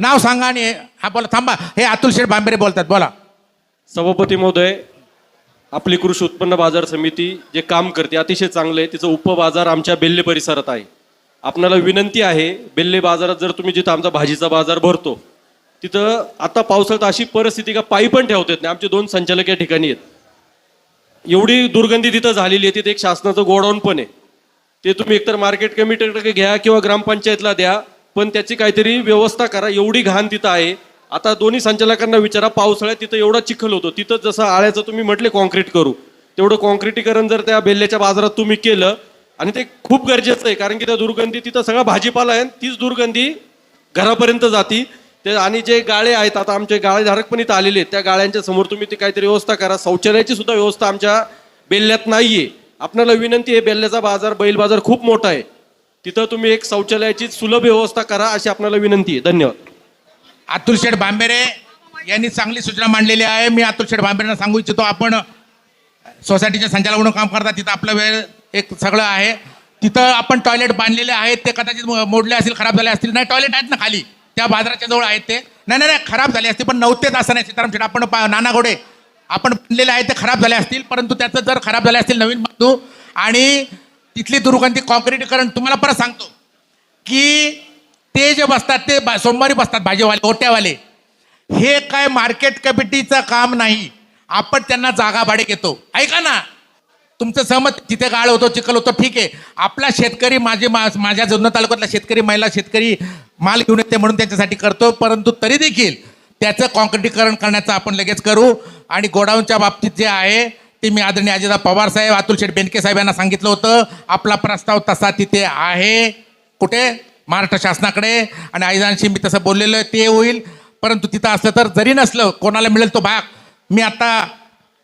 नाव सांगा आणि हा बोला थांबा. हे अतुल शेठ बांबेरे बोलतात बोला. सभापती महोदय आपली कृषी उत्पन्न बाजार समिती जे काम करते अतिशय चांगलं आहे. तिचं उपबाजार आमच्या बेल्ले परिसरात आहे. आपणाला विनंती आहे बेल्ले बाजारात जर तुम्ही जिथं आमचा भाजीचा बाजार भरतो तिथं आता पावसाळ्यात अशी परिस्थिती का पायी पण ठेवता येत नाही. आमचे दोन संचालक या ठिकाणी आहेत. एवढी दुर्गंधी तिथं झालेली आहे तिथे एक शासनाचं गोडाऊन पण आहे. ते तुम्ही एकतर मार्केट कमिटीकडे घ्या किंवा ग्रामपंचायतला द्या पण त्याची काहीतरी व्यवस्था करा एवढी घाण तिथं आहे. आता दोन्ही संचालकांना विचारा पावसाळ्यात तिथं एवढा चिखल होतो. तिथं जसं आळ्याचं तुम्ही म्हटले कॉन्क्रीट करू. तेवढं कॉन्क्रिटीकरण जर त्या बेल्ल्याच्या बाजारात तुम्ही केलं आणि ते खूप गरजेचं आहे कारण की त्या दुर्गंधी तिथं सगळा भाजीपाला आहे आणि तीच दुर्गंधी घरापर्यंत जाती. ते आणि जे गाळे आहेत आता आमचे गाळेधारक पण इथं आलेले आहेत. त्या गाळ्यांच्या समोर तुम्ही ती काहीतरी व्यवस्था करा. शौचालयाची सुद्धा व्यवस्था आमच्या बेल्ल्यात नाहीये. आपल्याला विनंती आहे बेल्ल्याचा बाजार बैल बाजार खूप मोठा आहे. तिथं तुम्ही एक शौचालयाची सुलभ व्यवस्था करा अशी आपल्याला विनंती आहे. धन्यवाद. अतुल शेठ बांबेरे यांनी चांगली सूचना मांडलेली आहे. मी अतुल शेठ बांबेरेंना सांगू इच्छितो आपण सोसायटीच्या संचालक म्हणून काम करता तिथं आपलं वेळ एक सगळं आहे. तिथं आपण टॉयलेट बांधलेले आहेत ते कदाचित मोडले असतील खराब झाले असतील. नाही टॉयलेट आहेत ना खाली? त्या बाजाराच्या जवळ आहेत ते. नाही नाही नाही, खराब झाले असतील पण नव्हतेच असं नाही. सीताराम शेठ आपण नाना घोडे आपण बांधलेले आहेत ते खराब झाले असतील. परंतु त्याचं जर खराब झाले असतील नवीन बांधू आणि तिथली दुर्गंधी कॉन्क्रिटीकरण तुम्हाला परत सांगतो. की ते जे बसतात ते बा- सोमवारी बसतात भाजीवाले ओट्यावाले. हे काय मार्केट कमिटीचं काम नाही. आपण त्यांना जागा भाडे घेतो. ऐका ना. तुमचं सहमत तिथे गाळ होतो चिखल होतो ठीक आहे. आपला शेतकरी माझे मा- माझ्या जुन्नर तालुक्यातला शेतकरी महिला शेतकरी माल घेऊन येते म्हणून त्यांच्यासाठी करतो परंतु तरी देखील त्याचं कॉन्क्रिटीकरण करण्याचं आपण लगेच करू. आणि गोडाऊनच्या बाबतीत जे आहे ते मी आदरणीय अजिदा पवार साहेब अतुल शेठ बेनके साहेब यांना सांगितलं होतं आपला प्रस्ताव तसा तिथे आहे. कुठे? महाराष्ट्र शासनाकडे. आणि आयुधांशी मी तसं बोललेलं आहे, ते होईल. परंतु तिथं असलं तर जरी नसलं कोणाला मिळेल तो भाग? मी आता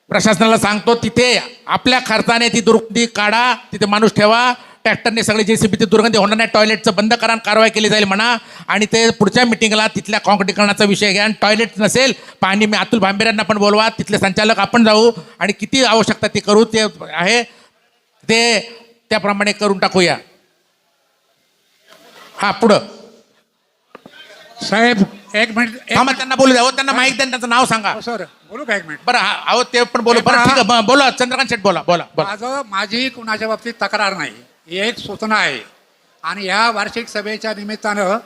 प्रशासनाला सांगतो तिथे आपल्या खर्चाने ती दुरुक्ती काढा तिथे माणूस ठेवा. ट्रॅक्टरने सगळे जे सी ती दुर्गंधी होणार नाही. टॉयलेटचं बंद करा कारवाई केली जाईल म्हणा. आणि ते पुढच्या मिटिंगला तिथल्या कॉन्क्रिटीकरणाचा विषय घ्या. आणि टॉयलेट नसेल पाणी मी अतुल भांबेऱ्यांना पण बोलवा. तिथले संचालक आपण जाऊ आणि किती आवश्यकता ती करू ते आहे. ते त्याप्रमाणे करून टाकूया. हा पुढं. साहेब एक मिनिट एक थांबा त्यांना बोलू द्या हो त्यांना माहिती द्या त्यांचं नाव सांगा. मिनिट. सर बोलू का एक मिनिट? बरं हा अहो ते पण बोलू. बरं ठीक आहे. ब- बोला चंद्रकांत शेठ बोला बोला बोला. माझं माझी कुणाच्या बाबतीत तक्रार नाही. ही एक सूचना आहे. आणि ह्या वार्षिक सभेच्या निमित्तानं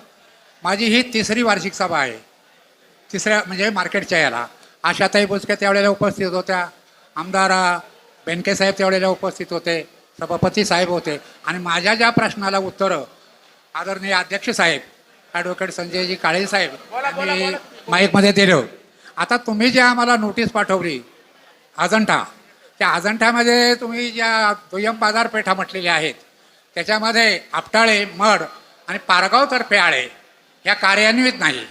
माझी ही तिसरी वार्षिक सभा आहे. तिसऱ्या म्हणजे मार्केटच्या याला. आशाताई बुचके त्यावेळेला उपस्थित होत्या. आमदार अ, बेनके साहेब त्यावेळेला उपस्थित होते. सभापती साहेब होते. आणि माझ्या ज्या प्रश्नाला उत्तरं आदरणीय अध्यक्ष साहेब ॲडव्होकेट संजयजी काळे साहेब यांनी माईकमध्ये दिलं. आता तुम्ही जे आम्हाला नोटीस पाठवली अजंठा त्या अजंठामध्ये तुम्ही ज्या दुय्यम बाजारपेठा म्हटलेल्या आहेत त्याच्यामध्ये आपटाळे मड आणि पारगावतर्फे आळे ह्या कार्यान्वित नाही.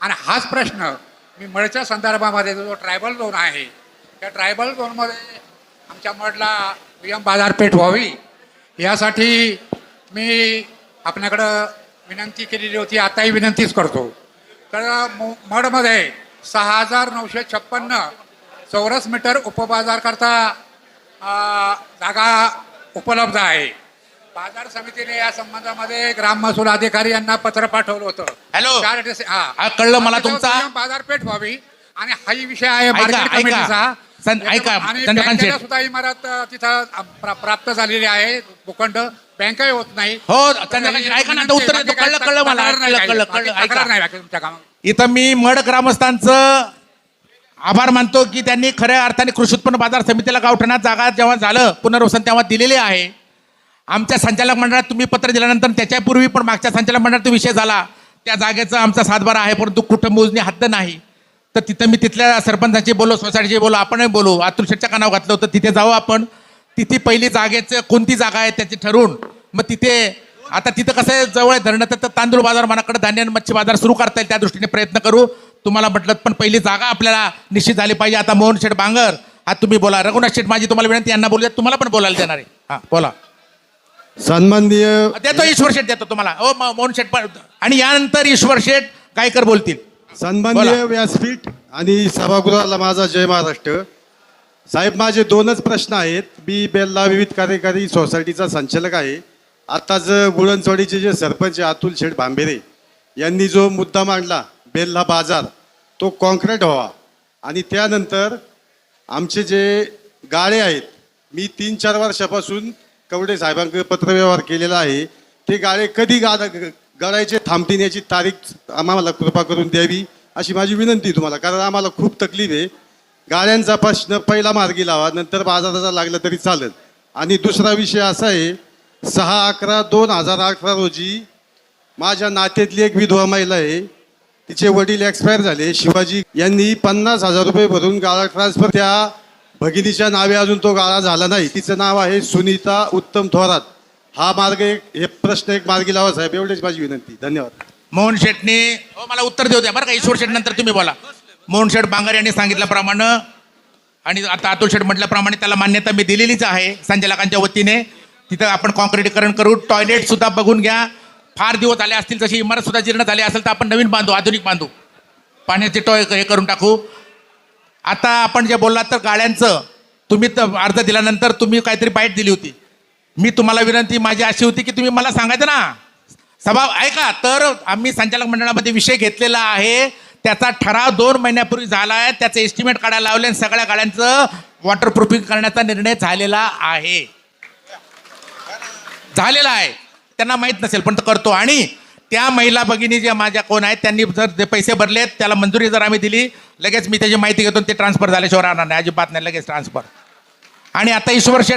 आणि हाच प्रश्न मी मळच्या संदर्भामध्ये जो ट्रायबल झोन आहे त्या ट्रायबल झोनमध्ये आमच्या मडला दुय्यम बाजारपेठ व्हावी यासाठी मी आपल्याकडं विनंती केलेली होती आताही विनंतीच करतो. तर मडमध्ये सहा हजार नऊशे छप्पन्न चौरस मीटर उपबाजारकरता जागा उपलब्ध आहे. बाजार समितीने या संबंधामध्ये ग्राम महसूल अधिकारी यांना पत्र पाठवलं होतं हॅलो. चार डिसे- हा. हा, कळलं मला त्याच्यावर तुमचा. दुय्यम बाजारपेठ व्हावी आणि हाही विषय आहे ऐका, मार्केट ऐका. कमिटीचा सं- ऐका, आणि चंद्रकांत बँकेला शेठ. सुद्धा इमारत अ, तिथं अ, प्रा- प्राप्त झालेली आहे भूखंड बँकही होत नाही हो चंद्रकांत शेठ, ऐका ना आता उत्तर देतो कळलं कळलं मला कळलं कळलं तक्रार नाही बाकी तुमच्या कामात इथं मी मड ग्रामस्थांचं आभार मानतो की त्यांनी खऱ्या अर्थाने कृषी उत्पन्न बाजार समितीला गावठाणात जागा जेव्हा झालं पुनर्वसन तेव्हा दिलेली आहे आमच्या संचालक मंडळात तुम्ही पत्र दिल्यानंतर त्याच्यापूर्वी पण मागच्या संचालक मंडळात विषय झाला. त्या जागेचा आमचा सातबारा आहे परंतु कुठं मोजणी हद्द नाही. तर तिथं मी तिथल्या सरपंचाची बोलो सोसायटीची बोलो आपणही बोलू अतुल शेटच्या कानावर घातलं होतं तिथे जाऊ आपण. तिथे पहिली जागेचं कोणती जागा आहे त्याची ठरवून. मग तिथे आता तिथं कसं आहे जवळ आहे धरणं तर तांदूळ बाजार मनाकडे धान्य आणि मच्छी बाजार सुरू करता येईल त्या दृष्टीने प्रयत्न करू. तुम्हाला म्हटलं पण पहिली जागा आपल्याला निश्चित झाली पाहिजे. आता मोहन शेठ बांगर हा तुम्ही बोला. रघुनाथ शेठ माझी तुम्हाला विनंती यांना बोलूया. तुम्हाला पण बोलायला देणार आहे. हां बोला. सन्माननीय देतो ईश्वर शेठ देतो तुम्हाला. हो म- मोहन शेठ पण आणि यानंतर ईश्वर शेठ गायकर बोलतील. सन्माननीय बोला. व्यासपीठ आणि सभागृहाला माझा जय महाराष्ट्र. साहेब माझे दोनच प्रश्न आहेत. मी बेल्ला विविध कार्यकारी सोसायटीचा संचालक आहे. आताच गुळणचोडीचे जे सरपंच आहे, अतुल शेठ भांबेरे यांनी जो मुद्दा मांडला बेल्ला बाजार तो कॉन्क्रीट व्हावा. आणि त्यानंतर आमचे जे गाळे आहेत मी तीन चार वर्षापासून कवडे साहेबांकडे पत्रव्यवहार केलेला आहे. ते गाळे कधी गा गळायचे थांबतील याची तारीख आम्हाला कृपा करून द्यावी अशी माझी विनंती तुम्हाला. कारण आम्हाला खूप तकलीफ आहे. गाड्यांचा प्रश्न पहिला मार्गी लावा नंतर बाजाराचा लागला तरी चालेल. आणि दुसरा विषय असा आहे सहा अकरा दोन हजार अठरा रोजी माझ्या नात्यातली एक विधवा महिला आहे. तिचे वडील एक्सपायर झाले. शिवाजी यांनी पन्नास हजार रुपये भरून गाळा ट्रान्सफर त्या भगिनीच्या नावे अजून तो गाळा झाला नाही. तिचं नाव आहे सुनीता उत्तम थोरात. हा मार्ग एक हे प्रश्न एक मार्गी लावा साहेब. एवढीच माझी विनंती. धन्यवाद. मोहन शेटने हो मला उत्तर देऊ द्या बरं का. ईश्वर शेट नंतर तुम्ही बोला. मोहन शेठ बांगर यांनी सांगितल्याप्रमाणे आणि आता अतुल शेठ म्हटल्याप्रमाणे त्याला मान्यता मी दिलेलीच आहे संचालकांच्या वतीने. तिथं आपण कॉन्क्रिटीकरण करू. टॉयलेट सुद्धा बघून घ्या. फार दिवस आले असतील तशी इमारत सुद्धा जीर्ण झाली असेल तर आपण नवीन बांधू आधुनिक बांधू. पाण्याचे टॉय हे करून टाकू. आता आपण जे बोललात तर गाड्यांचं तुम्ही तर अर्ज दिल्यानंतर तुम्ही काहीतरी बाईट दिली होती. मी तुम्हाला विनंती माझी अशी होती की तुम्ही मला सांगायचं ना. सभा ऐका तर आम्ही संचालक मंडळामध्ये विषय घेतलेला आहे. त्याचा ठराव दोन महिन्यापूर्वी झाला आहे त्याचं एस्टिमेट काढायला लावले आणि सगळ्या गाड्यांचं वॉटरप्रूफिंग करण्याचा निर्णय झालेला आहे. झालेला आहे. त्यांना माहीत नसेल पण तो करतो. आणि त्या महिला भगिनी ज्या माझ्या कोण आहेत त्यांनी जर जे पैसे भरलेत त्याला मंजुरी जर आम्ही दिली लगेच मी त्याची माहिती घेतो ते ट्रान्सफर झाल्याशिवाय राहणार नाही. अजिबात नाही लगेच ट्रान्सफर आणि आता ईश्वर शेठ